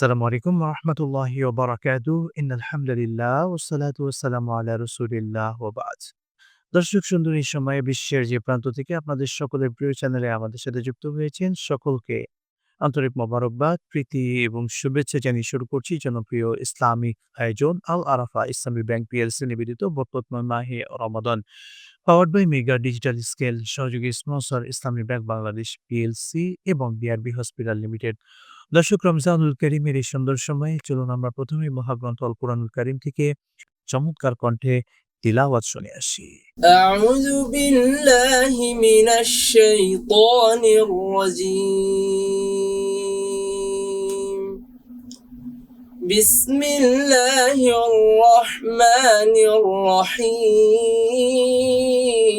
আসসালামু আলাইকুম রহমতুল্লাহি ওবরাকাতু। ইন্নালহামদুলিল্লাহ ওসালাতু ওয়াসসালামু আলা রসুলিল্লাহ ওবাদ। দর্শক সুন্দরী সময়ে বিশ্বের যে প্রান্ত থেকে আপনাদের সকলের প্রিয় চ্যানেলে আমাদের সাথে যুক্ত হয়েছেন সকলকে আন্তরিক মোবারকবাদ, প্রীতি এবং শুভেচ্ছা জানিয়ে শুরু করছি জনপ্রিয় ইসলামিক আয়োজন আল আরাফা ইসলামী ব্যাংক পিএলসি নিবেদিত বর্তমান মাহে Ramadan. Powered by mega digital scale সহযোগী sponsor Islami Bank Bangladesh PLC এবং বিআরবি হসপিটাল লিমিটেড। দর্শক, রমজানুল করিমের এই সুন্দর সময়ে চলুন আমরা প্রথমে মহাগ্রন্থ অল কোরআনুল করিম থেকে চমৎকার কণ্ঠে তিলাওয়াত শুনে আসি। আউযু বিল্লাহি মিনাশ শাইতানির রাজিম। বিসমিল্লাহির রহমানির রহিম।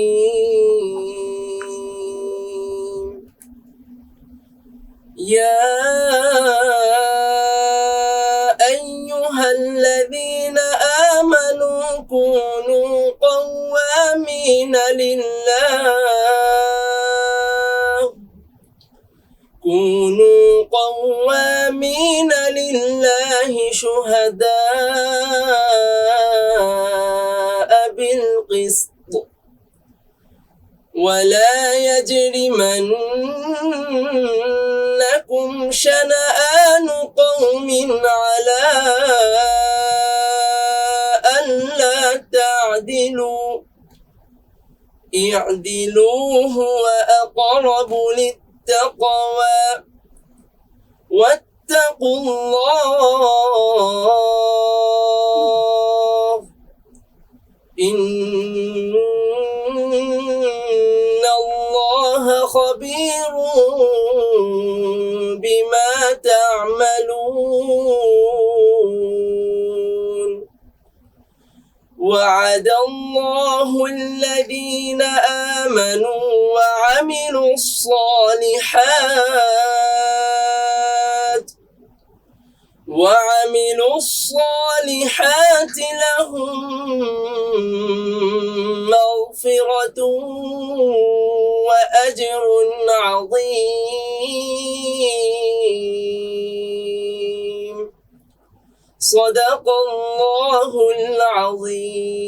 يا أيها الذين آمنوا كونوا قوامين لله. كونوا قوامين لله شهداء بالقسط. ولا يجرمنكم شنآن قوم على ألا تعدلوا. اعدلوا هو أقرب للتقوى. واتقوا الله. إن الله خبير. تعملون. وعد الله الذين آمنوا وعملوا الصالحات وعملوا الصالحات لهم مغفرة وأجر عظيم. صدق الله العظيم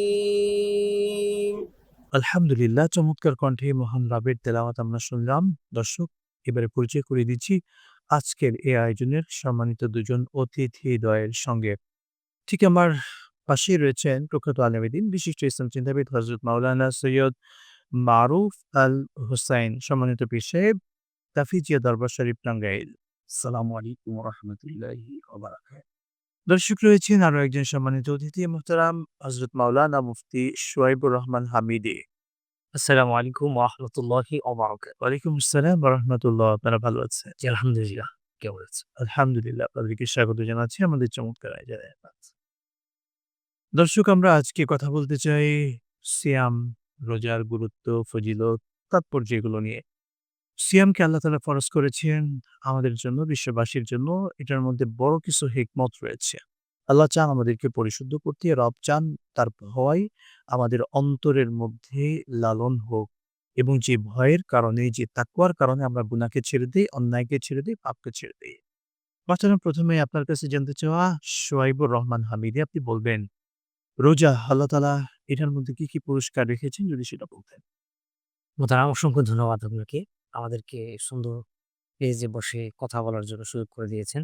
আলহামদুলিল্লাহ চমৎকার কণ্ঠে মহান রাবের তেলাওয়াত আমরা শুনলাম দর্শক এবারে পরিচয় করে দিচ্ছি আজকের এই আয়োজনের সম্মানিত দুজন অতিথি দয়ের সঙ্গে ঠিক আমার পাশেই রয়েছেন প্রখ্যাত আলমেদিন বিশিষ্ট ইসলাম চিন্তাবিদ হজরত মাওলানা সৈয়দ মারুফ আল হুসাইন সম্মানিত পীর সাহেব তাফিজিয়া দরবার শরীফ টাঙ্গাইল সালাম আলাইকুম রহমতুল্লাহি দর্শক রয়েছেন আরও একজন সম্মানিত অতিথি মোহতারাম হজরত মাওলানা মুফতি সোয়াইবুর রহমান হামিদে। আসসালামু আলাইকুম ওরহমতুল্লাহি ওয়ালাইকুম আসসালাম রহমতুল্লাহ আপনারা ভালো আছেন? জি আলহামদুলিল্লাহ কেমন আছেন? আলহামদুলিল্লাহ আপনাদেরকে স্বাগত জানাচ্ছি আমাদের চমৎকার আয়োজনে। দর্শক আমরা আজকে কথা বলতে চাই সিয়াম রোজার গুরুত্ব ফজিলত তাৎপর্য এগুলো নিয়ে। সিয়ামকে আল্লাহ তালা ফরজ করেছেন আমাদের জন্য, বিশ্ববাসীর জন্য, এটার মধ্যে বড় কিছু হিকমত রয়েছে। আল্লাহ চান আমাদেরকে পরিশুদ্ধ করতে, রব চান তার ভয় আমাদের অন্তরের মধ্যে লালন হোক এবং যে ভয়ের কারণে, যে তাকুয়ার কারণে আমরা গুনাকে ছেড়ে দিই, অন্যায়কে ছেড়ে দিই, পাপকে ছেড়ে দিই। বাচ্চারা, প্রথমে আপনার কাছে জানতে চাওয়া, সোয়াইবুর রহমান হামিদি, আপনি বলবেন, রোজা, আল্লাহ তালা এটার মধ্যে কি কি পুরস্কার রেখেছেন? যদি সেটা বলতেন। মোতারাম অসংখ্য ধন্যবাদ আপনাকে। আমাদেরকে সুন্দর পেজে বসে কথা বলার জন্য সুযোগ করে দিয়েছেন।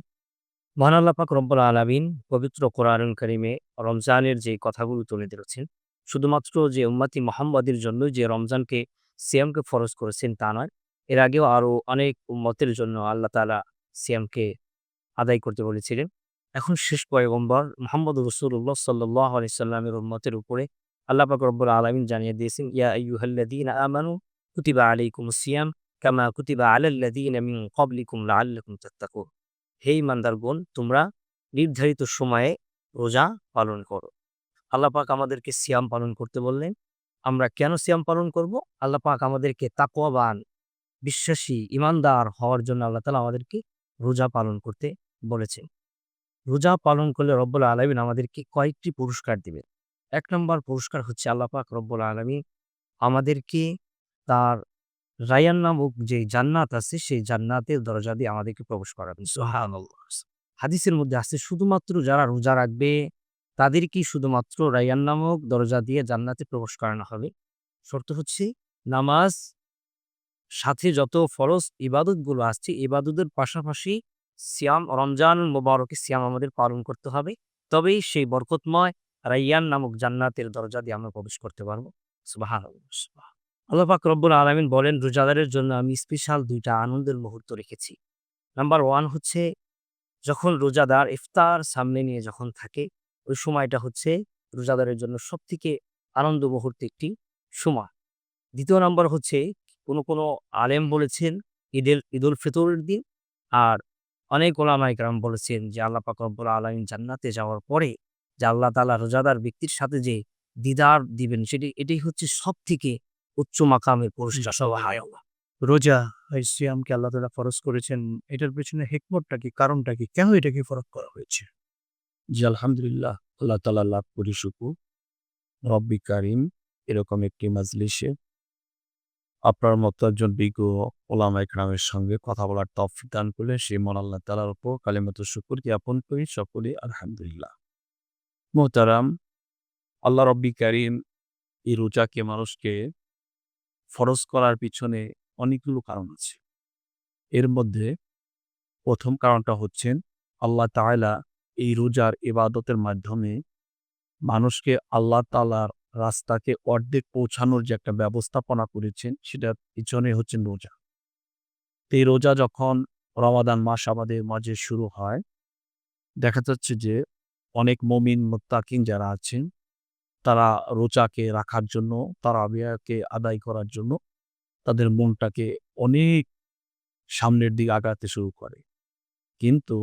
মহান আল্লাহ পাক রব্বুল আলামিন পবিত্র কোরআনুল কারিমে রমজানের যে কথাগুলো তুলে ধরেছেন, শুধুমাত্র যে উম্মাতি মোহাম্মদের জন্য যে রমজানকে সিয়ামকে ফরজ করেছেন তা নয়, এর আগেও আরও অনেক উম্মতের জন্য আল্লাহ তাআলা সিয়ামকে আদায় করতে বলেছিলেন। এখন শেষ পয়গম্বর মোহাম্মদ রসুল্লাহ সাল্লাহ আলি সাল্লামের উম্মতের উপরে আল্লাহ পাক রব্বুল আলামিন জানিয়ে দিয়েছেন, ইয়া আইয়ুহাল্লাযীনা আমানু কুতিবা আলাইকুমুস সিয়াম। কুতিবা হে ইমানদারগণ তোমরা নির্ধারিত সময়ে রোজা পালন করো। আল্লাহ পাক আমাদেরকে সিয়াম পালন করতে বললেন, আমরা কেন সিয়াম পালন করব? আল্লাহ পাক আমাদেরকে তাকওয়াবান, বিশ্বাসী, ইমানদার হওয়ার জন্য আল্লাহ তাআলা আমাদেরকে রোজা পালন করতে বলেছেন। রোজা পালন করলে রব্বুল আলামিন আমাদেরকে কয়েকটি পুরস্কার দিবেন। এক নম্বর পুরস্কার হচ্ছে আল্লাহ পাক রব্বুল আলামিন আমাদেরকে তার রায়ান নামক যে জান্নাত আছে সেই জান্নাতের দরজা দিয়ে আমাদেরকে প্রবেশ করাবেন সুবহানাল্লাহ। হাদিসের মধ্যে আছে শুধুমাত্র যারা রোজা রাখবে তাদেরকেই শুধুমাত্র রাইয়ান নামক দরজা দিয়ে জান্নাতে প্রবেশ করানো হবে। শর্ত হচ্ছে নামাজ সাথে যত ফরজ ইবাদতগুলো আসছে ইবাদতের পাশাপাশি সিয়াম রমজান মোবারকে সিয়াম আমাদের পালন করতে হবে। তবেই সেই বরকতময় রাইয়ান নামক জান্নাতের দরজা দিয়ে আমরা প্রবেশ করতে পারব। সুবাহান আল্লাহ পাক রব্বুল আলমিন বলেন, রোজাদারের জন্য আমি স্পেশাল দুইটা আনন্দের মুহূর্ত রেখেছি। নাম্বার ওয়ান হচ্ছে, যখন রোজাদার ইফতার সামনে নিয়ে যখন থাকে, ওই সময়টা হচ্ছে রোজাদারের জন্য সব থেকে আনন্দ মুহূর্ত একটি সময়। দ্বিতীয় নম্বর হচ্ছে, কোনো কোনো আলেম বলেছেন, ঈদের, ঈদুল ফিতরের দিন, আর অনেক ওলামাই কালাম বলেছেন যে, আল্লাহ পাক রব্বুল আলমিন জান্নাতে যাওয়ার পরে যে আল্লাহ তালা রোজাদার ব্যক্তির সাথে যে দিদার দিবেন, সেটি, এটাই হচ্ছে সব থেকে উচ্চ মাকামের পুরস্কার রোজা এই সিয়ামকে আল্লাহ তালা ফরজ করেছেন? এটার পেছনে হেকমতটা কি কারণটা কি? কেন এটাকে ফরক করা হয়েছে? জি আলহামদুলিল্লাহ। আল্লাহ তালা লাভ করি শুকুর। রব্বি কারিম এরকম একটি মাজলিসে আপনার মতো একজন বিজ্ঞ ওলামা ইকরামের সঙ্গে কথা বলার তফিক দান করলে সেই মন আল্লাহ তালার উপর কালিমত শুকুর জ্ঞাপন করি সকলে আলহামদুলিল্লাহ। মোহতারাম আল্লাহ রব্বি কারিম এই রোজাকে মানুষকে ফরজ করার পিছনে অনেকগুলো কারণ আছে। এর মধ্যে প্রথম কারণটা হচ্ছেন, আল্লাহ তাআলা এই রোজার ইবাদতের মাধ্যমে মানুষকে আল্লাহ তালার রাস্তাকে অর্ধেক পৌঁছানোর যে একটা ব্যবস্থাপনা করেছেন, সেটার পিছনে হচ্ছেন রোজা। এই রোজা যখন রমাদান মাস আমাদের মাঝে শুরু হয়, দেখা যাচ্ছে যে অনেক মমিন মোত্তাকিন যারা আছেন তারা রোজাকে রাখার জন্য, তারা আবিয়াকে আদায় করার জন্য তাদের মনটাকে অনেক সামনের দিকে আগাতে শুরু করে। কিন্তু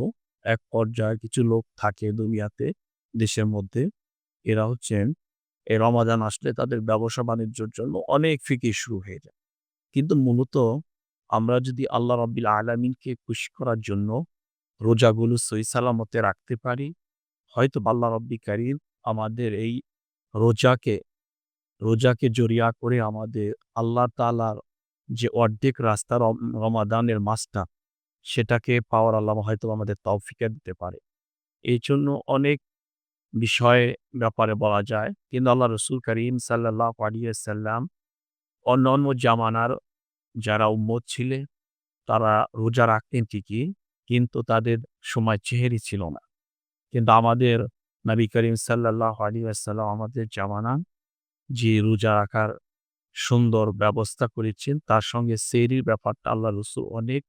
এক পর্যায়ে কিছু লোক থাকে দুনিয়াতে, দেশের মধ্যে, এরা হচ্ছেন এ রমাদান আসলে তাদের ব্যবসা বাণিজ্যের জন্য অনেক ফিকির শুরু হয়ে যায়। কিন্তু মূলত আমরা যদি আল্লাহ রব্বিল আলমিনকে খুশি করার জন্য রোজাগুলো সই সালামতে রাখতে পারি, হয়তো আল্লাহ রব্বি কারিম আমাদের এই রোজাকে রোজাকে জড়িয়া করে আমাদের আল্লাহ তালার যে অর্ধেক রাস্তা রমাদানের মাসটা, সেটাকে পাওয়ার আল্লাহ হয়তো আমাদের তৌফিকে দিতে পারে। এই জন্য অনেক বিষয়ে ব্যাপারে বলা যায়, কিন্তু আল্লাহ রসুল করিম সাল্লাহ আলিয়াল্লাম অন্য অন্য জামানার যারা উম্মত ছিলেন, তারা রোজা রাখতেন ঠিকই, কিন্তু তাদের সময় চেহারি ছিল না। কিন্তু আমাদের নবী করিম সাল্লাহ আলিয়াল্লাম আমাদের জামানা যে রোজা রাখার সুন্দর ব্যবস্থা করেছেন তার সঙ্গে সেরির ব্যাপারটা আল্লাহ রসুল অনেক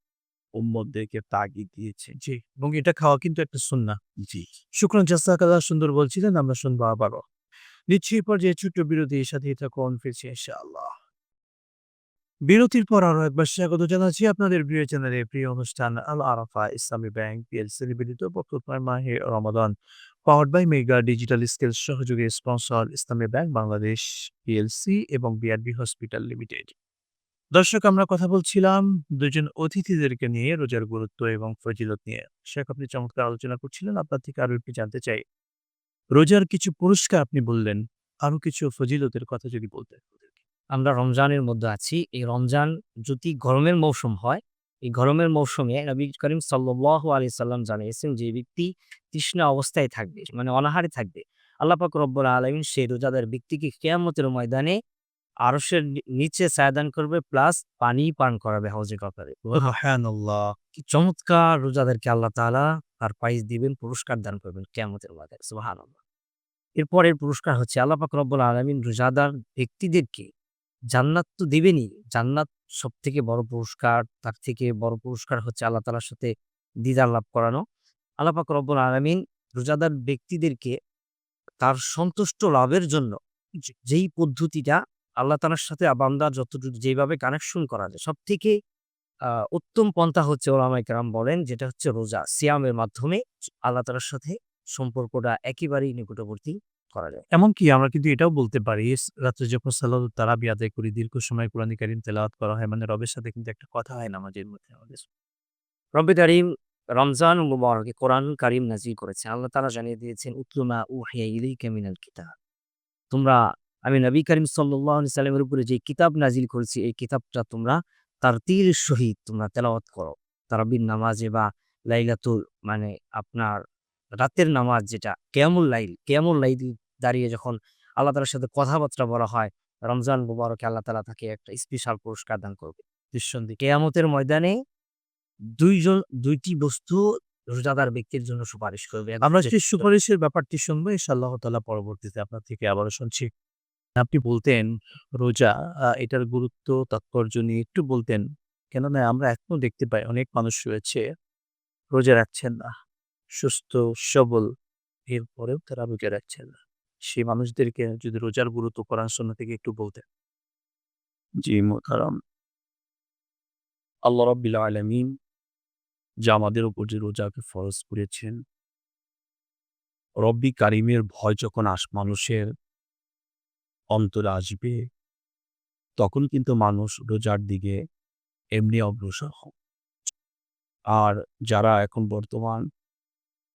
উম্মতদেরকে তাগিদ দিয়েছে জি এবং এটা খাওয়া কিন্তু একটা সুন্না জি। শুক্রান সুন্দর বলছিলেন আমরা শুনব আবারও। নিচ্ছি পর্যায়ে ছোট্ট বিরতির সাথে থাকুন ফিরছি ইনশাআল্লাহ। বিরতির পর আরও একবার স্বাগত জানাচ্ছি আপনাদের প্রিয় চ্যানেলে প্রিয় অনুষ্ঠান আল আরাফা ইসলামী ব্যাংক পিএলসি নিবেদিত বক্তব্য মাহে রমাদান। Powered by mega digital scale সহযোগী sponsor Islami Bank Bangladesh PLC এবং বিআরবি হসপিটাল লিমিটেড দর্শক, আমরা কথা বলছিলাম দুজন অতিথিদেরকে নিয়ে রোজার গুরুত্ব এবং ফজিলত নিয়ে। শেখ, আপনি চমৎকার আলোচনা করছিলেন, আপনার থেকে আরও একটু জানতে চাই। রোজার কিছু পুরস্কার আপনি বললেন আরও কিছু ফজিলতের কথা যদি বলতেন। আমরা রমজানের মধ্যে আছি। এই রমজান যদি গরমের মৌসুম হয় এই গরমের মৌসুমে নবী করিম সাল্লাহ আলি সাল্লাম জানিয়েছেন যে ব্যক্তি তৃষ্ণা অবস্থায় থাকবে মানে অনাহারে থাকবে। আল্লাহ পাক রব্বুল আলমিন সেই রোজাদার ব্যক্তিকে কেয়ামতের ময়দানে আরসের নিচে সায়দান করবে প্লাস পানি পান করাবে হাউজে কপারে কি চমৎকার রোজাদারকে আল্লাহ তাআলা তার প্রাইজ দিবেন পুরস্কার দান করবেন কেয়ামতের ময়দানে সুবহানাল্লাহ। এরপরের পুরস্কার হচ্ছে আল্লাহ পাক রব্বুল আলমিন রোজাদার ব্যক্তিদেরকে জান্নাত তো দিবেনই জান্নাত সব থেকে বড় পুরস্কার, তার থেকে বড় পুরস্কার হচ্ছে আল্লাহ তালার সাথে দিদার লাভ করানো। আল্লাহ পাক রব্বুল আলমিন রোজাদার ব্যক্তিদেরকে তার সন্তুষ্ট লাভের জন্য যেই পদ্ধতিটা আল্লাহ তালার সাথে বান্দার যতটুকু যেভাবে কানেকশন করা যায় সব থেকে উত্তম পন্থা হচ্ছে ওলামাই কেরাম বলেন, যেটা হচ্ছে রোজা। সিয়ামের মাধ্যমে আল্লাহ তালার সাথে সম্পর্কটা একেবারেই নিকটবর্তী। করা যায়। এমনকি আমরা কিন্তু এটাও বলতে পারি রাত্রে যখন সালাদ তারাবি আদায় করি, দীর্ঘ সময় কোরআন কারিম তেলাওয়াত করা হয় মানে রবের সাথে কিন্তু একটা কথা হয় নামাজের মধ্যে আমাদের। রব্বি কারিম রমজান মুবারকে কোরআন কারিম নাজিল করেছে আল্লাহ তাআলা জানিয়ে দিয়েছেন উতলুমা উহিয়া ইলাইকা মিনাল কিতাব। তোমরা, আমি নবী করিম আলাইহি সাল্লামের উপরে যে কিতাব নাজিল করেছি, এই কিতাবটা তোমরা তার তীর সহিত তোমরা তেলাওয়াত করো। তারাবির নামাজে বা লাইলাতুল মানে আপনার রাতের নামাজ যেটা কেয়ামুল লাইল কেয়ামুল লাইল দাঁড়িয়ে যখন আল্লাহ তালার সাথে কথাবার্তা বলা হয় রমজান মুবারকে আল্লাহ তালা তাকে একটা স্পেশাল পুরস্কার দান করবে। নিঃসন্দেহে কেয়ামতের ময়দানে দুইজন দুইটি বস্তু রোজাদার ব্যক্তির জন্য সুপারিশ করবে। আমরা যে- সেই সুপারিশের ব্যাপারটি শুনব ইনশাআল্লাহ তাআলা পরবর্তীতে আপনার থেকে আবারও শুনছি। আপনি বলতেন রোজা এটার গুরুত্ব তাৎপর্য নিয়ে একটু বলতেন। কেননা আমরা এখনও দেখতে পাই অনেক মানুষ রয়েছে রোজা রাখছেন না। সুস্থ সবল এরপরেও তারা রোজা রাখছেন না। সেই মানুষদেরকে যদি রোজার গুরুত্ব কোরআন শূন্য থেকে একটু বলতেন। জি মোতারাম আল্লাহ রব্বিল আলমিন যা আমাদের উপর যে রোজাকে ফরজ করেছেন রব্বি কারিমের ভয় যখন আস মানুষের অন্তরে আসবে তখন কিন্তু মানুষ রোজার দিকে এমনি অগ্রসর হয় আর যারা এখন বর্তমান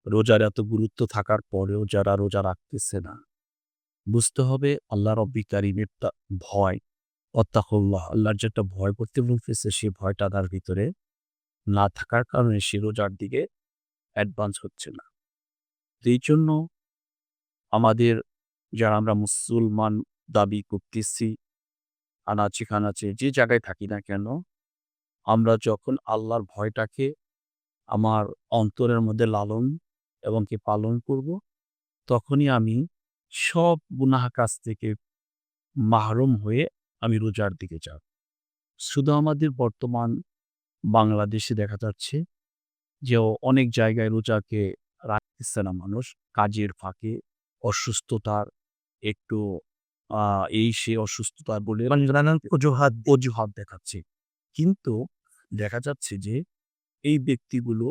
রোজার এত গুরুত্ব থাকার পরেও যারা রোজা রাখতেছে না, বুঝতে হবে আল্লাহ রব্বি কারিমের ভয় অত্তাহুল্লাহ আল্লাহর যে একটা ভয় করতে বলতেছে সেই ভয়টা তার ভিতরে না থাকার কারণে সে রোজার দিকে অ্যাডভান্স হচ্ছে না। এই জন্য আমাদের যারা আমরা মুসলমান দাবি করতেছি, আনাচে খানাচে যে জায়গায় থাকি না কেন, আমরা যখন আল্লাহর ভয়টাকে আমার অন্তরের মধ্যে লালন এবং কি পালন করব তখনই আমি সব গুনাহ কাজ থেকে মাহরুম হয়ে আমি রোজার দিকে যাব। শুধু আমাদের বর্তমান বাংলাদেশে দেখা যাচ্ছে যে অনেক জায়গায় রোজাকে রাখতেছে না মানুষ। কাজের ফাঁকে অসুস্থতার একটু আহ, এই সে অসুস্থতার বলে মানে নানান অজুহাত। অজুহাত দেখাচ্ছে। কিন্তু দেখা যাচ্ছে যে এই ব্যক্তিগুলো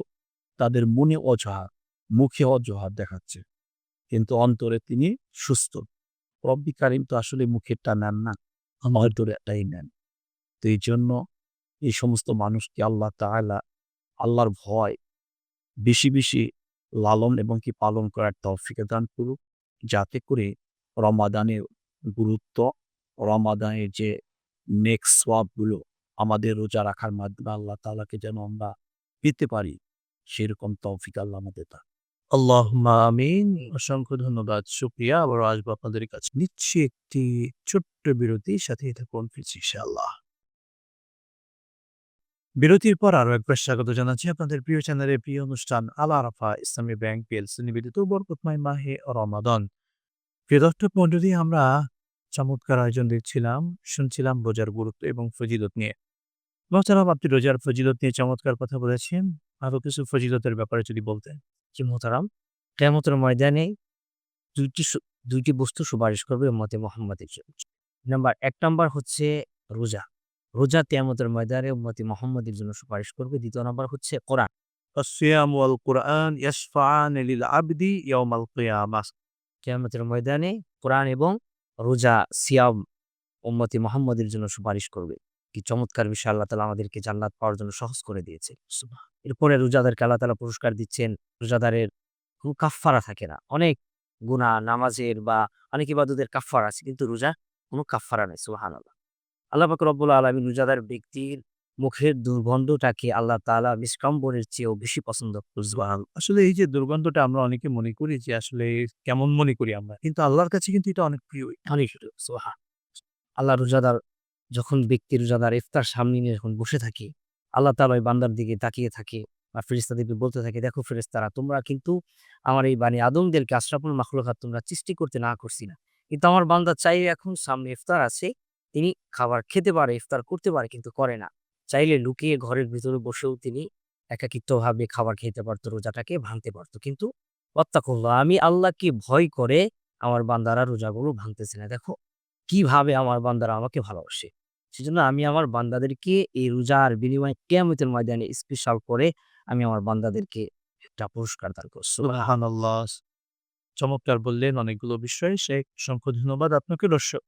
তাদের মনে অজুহাত মুখে অজুহাত দেখাচ্ছে। কিন্তু অন্তরে তিনি সুস্থ। রব্বি কারিম তো আসলে মুখেরটা নেন না অন্তরে এটাই নেন। তো এই জন্য এই সমস্ত মানুষকে আল্লাহ তাআলা আল্লাহর ভয় বেশি বেশি লালন এবং কি পালন করার তৌফিক দান করুক। যাতে করে রমাদানের গুরুত্ব, রমাদানের যে নেক্সট সোয়াবগুলো আমাদের রোজা রাখার মাধ্যমে আল্লাহ তাআলাকে যেন আমরা পেতে পারি, সেরকম তৌফিক আল্লাহ আমাদের আল্লাহ আমিন। অসংখ্য ধন্যবাদ, সুপ্রিয়া। আবারও আসব আপনাদের কাছে। নিচ্ছি একটি ছোট্ট বিরতি সাথে থাকুন, ফিরছি ইনশাআল্লাহ। বিরতির পর আরও একবার স্বাগত জানাচ্ছি আপনাদের প্রিয় চ্যানেলের প্রিয় অনুষ্ঠান আল আরাফা, ইসলামী ব্যাংক, পিএলসি নিবেদিত বরকতময় মাহে রমাদান। প্রিয় দর্শক মন্ডলী আমরা চমৎকার আয়োজন দেখছিলাম, শুনছিলাম রোজার গুরুত্ব এবং ফজিলত নিয়ে। মোহতারাম আপনি রোজার ফজিলত নিয়ে চমৎকার কথা বলেছেন। আরও কিছু ফজিলতের ব্যাপারে যদি বলতেন। যে মোহতারাম কেমতের ময়দানে দুইটি দুইটি বস্তু সুপারিশ করবে মতে মোহাম্মদের জন্য। নাম্বার এক নাম্বার হচ্ছে রোজা। রোজা তেয়ামতের ময়দানে মতে মোহাম্মদের জন্য সুপারিশ করবে। দ্বিতীয় নাম্বার হচ্ছে কোরআন। কেয়ামতের ময়দানে কোরআন এবং রোজা সিয়াম উম্মতি মোহাম্মদের জন্য সুপারিশ করবে। কি চমৎকার বিষয় আল্লাহ তালা আমাদেরকে জান্নাত পাওয়ার জন্য সহজ করে দিয়েছে। এরপরে রোজাদারকে আল্লাহ তালা পুরস্কার দিচ্ছেন রোজাদারের কোনো কাফফারা থাকে না। অনেক গুণা নামাজের বা অনেক ইবাদতের কাফফারা আছে কিন্তু রোজা কোনো কাফফারা নেই সুহান আল্লাহ আল্লাহ পাক রব্বুল আলমী রোজাদার ব্যক্তির মুখের দুর্গন্ধটাকে আল্লাহ তাআলা মিসকম্বরের চেয়েও বেশি পছন্দ করেন। আসলে এই যে দুর্গন্ধটা আমরা অনেকে মনে করি যে আসলে কেমন মনে করি আমরা কিন্তু আল্লাহর কাছে কিন্তু এটা অনেক প্রিয়। অনেক সোহা আল্লাহ রোজাদার যখন ব্যক্তি রোজাদার ইফতার সামনে নিয়ে যখন বসে থাকে, আল্লাহ তাআলা ওই বান্দার দিকে তাকিয়ে থাকে বা ফেরেশতাদেরকে বলতে থাকে, দেখো ফেরেশতারা, তোমরা কিন্তু আমার এই বাণী আদমদেরকে, আশরাফুল মাখলুকাত তোমরা সৃষ্টি করতে না করছি না। কিন্তু আমার বান্দা চাইলে এখন সামনে ইফতার আছে, তিনি খাবার খেতে পারে, ইফতার করতে পারে, কিন্তু করে না। চাইলে লুকিয়ে ঘরের ভিতরে বসেও তিনি একাকিত্বভাবে খাবার খেতে পারতো, রোজাটাকে ভাঙতে পারতো। কিন্তু অত্যাকুল্লাহ আমি আল্লাহকে ভয় করে আমার বান্দারা রোজাগুলো ভাঙতেছে না। দেখো, কীভাবে আমার বান্দারা আমাকে ভালোবাসে। সেজন্য আমি আমার বান্দাদেরকে এই রোজার বিনিময়ে কেয়ামতের ময়দানে স্পেশাল করে আমি আমার বান্দাদেরকে একটা পুরস্কার দান করছি। চমৎকার বললেন অনেকগুলো বিষয়। সে অসংখ্য ধন্যবাদ আপনাকে দর্শক।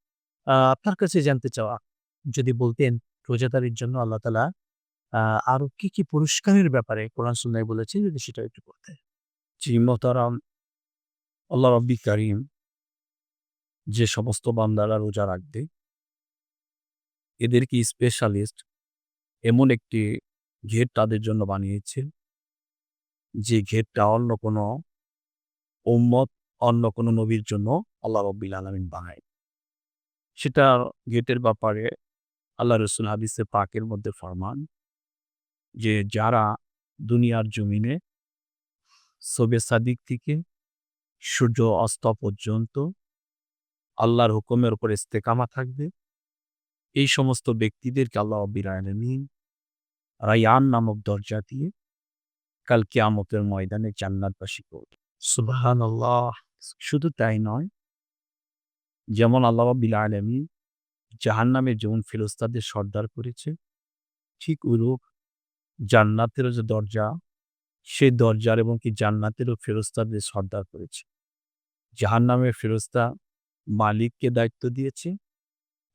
আহ, আপনার কাছে জানতে চাওয়া যদি বলতেন রোজাদারির জন্য আল্লাহ তালা আহ, আরও কি কি পুরস্কারের ব্যাপারে কোরআন সুন্নায় বলেছে যদি সেটা একটু বলতেন। জি মোহতারাম। আল্লাহ রব্বি কারিম যে সমস্ত বান্দারা রোজা রাখবে এদেরকে স্পেশালিস্ট এমন একটি ঘের তাদের জন্য বানিয়েছে। যে ঘেরটা অন্য কোনো উম্মত, অন্য কোনো নবীর জন্য আল্লাহ রব্বিল আলমিন বানায়। সেটা গেটের ব্যাপারে আল্লাহ রসুল হাদিসে পাকের মধ্যে ফরমান যে যারা দুনিয়ার জমিনে সবে সাদিক থেকে সূর্য অস্ত পর্যন্ত আল্লাহর হুকুমের উপর ইস্তেকামা থাকবে এই সমস্ত ব্যক্তিদেরকে আল্লাহ আলমিন রায়ান নামক দরজা দিয়ে কাল কিয়ামতের ময়দানে জান্নাতবাসী করবে। সুবাহান আল্লাহ শুধু তাই নয়, যেমন আল্লাহ রাব্বিল আলমী জাহান নামে যেমন ফেরস্তাদের সর্দার করেছে, ঠিক ওরূপ জান্নাতেরও যে দরজা, সেই দরজার এবং কি জান্নাতেরও ফেরস্তাদের সর্দার করেছে। জাহান নামের ফেরস্তা মালিককে দায়িত্ব দিয়েছে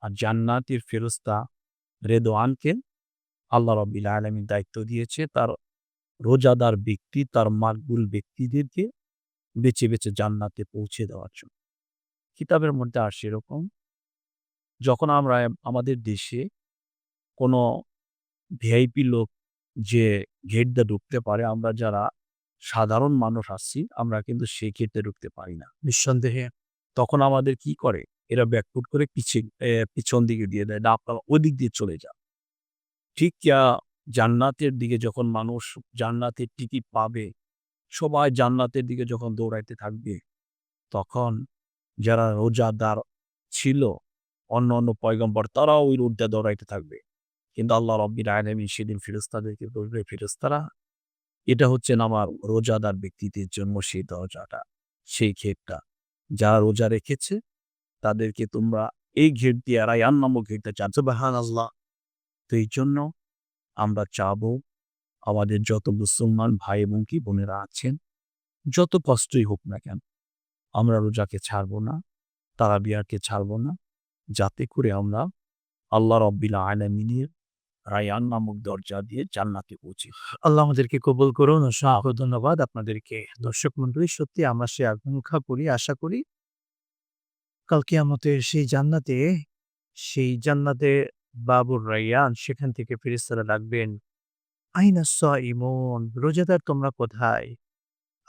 আর জান্নাতের ফেরস্তা রেদোয়ানকে আল্লাহ রব্বিল আলমী দায়িত্ব দিয়েছে। তার রোজাদার ব্যক্তি তার মাকবুল ব্যক্তিদেরকে বেছে বেছে জান্নাতে পৌঁছে দেওয়ার জন্য। কিতাবের মধ্যে আর সেরকম। যখন আমরা আমাদের দেশে কোনো ভিআইপি লোক যে গেট দিয়ে ঢুকতে পারে আমরা যারা সাধারণ মানুষ আসছি আমরা কিন্তু সেই গেটে ঢুকতে পারি না। নিঃসন্দেহে। তখন আমাদের কি করে? এরা ব্যাকফুট করে পিছিয়ে পিছন দিকে দিয়ে দেয়, না আপনারা ওই দিক দিয়ে চলে যান। ঠিক জান্নাতের দিকে যখন মানুষ জান্নাতের টিকিট পাবে, সবাই জান্নাতের দিকে যখন দৌড়াইতে থাকবে, তখন যারা রোজাদার ছিল, অন্য অন্য পয়গম্বর, তারাও ওই রোডটা দৌড়াইতে থাকবে। কিন্তু আল্লাহ রব্বির আলমী সেদিন ফেরস্তাদেরকে বলবে ফেরস্তারা এটা হচ্ছে আমার রোজাদার ব্যক্তিদের জন্য সেই দরজাটা, সেই ক্ষেতটা। যারা রোজা রেখেছে তাদেরকে তোমরা এই ঘের দিয়ে রায়ান নামক ঘেরটা চাচ্ছ সুবাহান আল্লাহ তো এই জন্য আমরা চাবো আমাদের যত মুসলমান ভাই এবং কি বোনেরা আছেন, যত কষ্টই হোক না কেন, আমরা রোজাকে ছাড়বো না তারা বিয়ারকে ছাড়বো না, যাতে করে আমরা আল্লাহ রব্বিল আলমিনের রায়ান নামক দরজা দিয়ে জান্নাতে পৌঁছি। আল্লাহ আমাদেরকে কবল করুন, অসংখ্য ধন্যবাদ। আপনাদেরকে দর্শক মন্ডলী সত্যি আমরা সে আকাঙ্ক্ষা করি, আশা করি কালকে আমাদের সেই জান্নাতে সেই জান্নাতে বাবুর রাইয়ান সেখান থেকে ফেরেশতারা ডাকবেন, আইনা ইমন রোজাদার তোমরা কোথায়?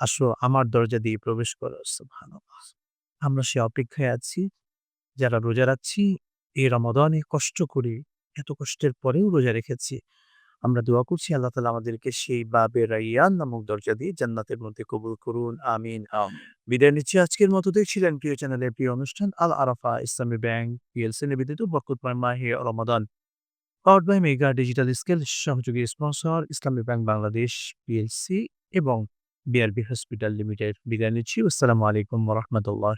আসো আমার দরজা দিয়ে প্রবেশ করো। ভালো আমরা সে অপেক্ষায় আছি, যারা রোজা রাখছি, এই রমাদানে কষ্ট করে, এত কষ্টের পরেও রোজা রেখেছি। আমরা দোয়া করছি আল্লাহ তালা আমাদেরকে সেই বাবে রাইয়ান নামক দরজা দিয়ে জান্নাতের মধ্যে কবুল করুন আমিন। বিদায় নিচ্ছি আজকের মতো। দেখছিলেন প্রিয় চ্যানেলের প্রিয় অনুষ্ঠান আল আরাফা ইসলামী ব্যাংক পিএলসি নিবেদিত বরকতময় মাহে রমাদান। Powered by mega digital scale সহযোগী sponsor Islami Bank Bangladesh PLC এবং বিআরবি হসপিটাল লিমিটেড বিদায় নিচ্ছি। আসসালামু আলাইকুম রহমতুল্লাহ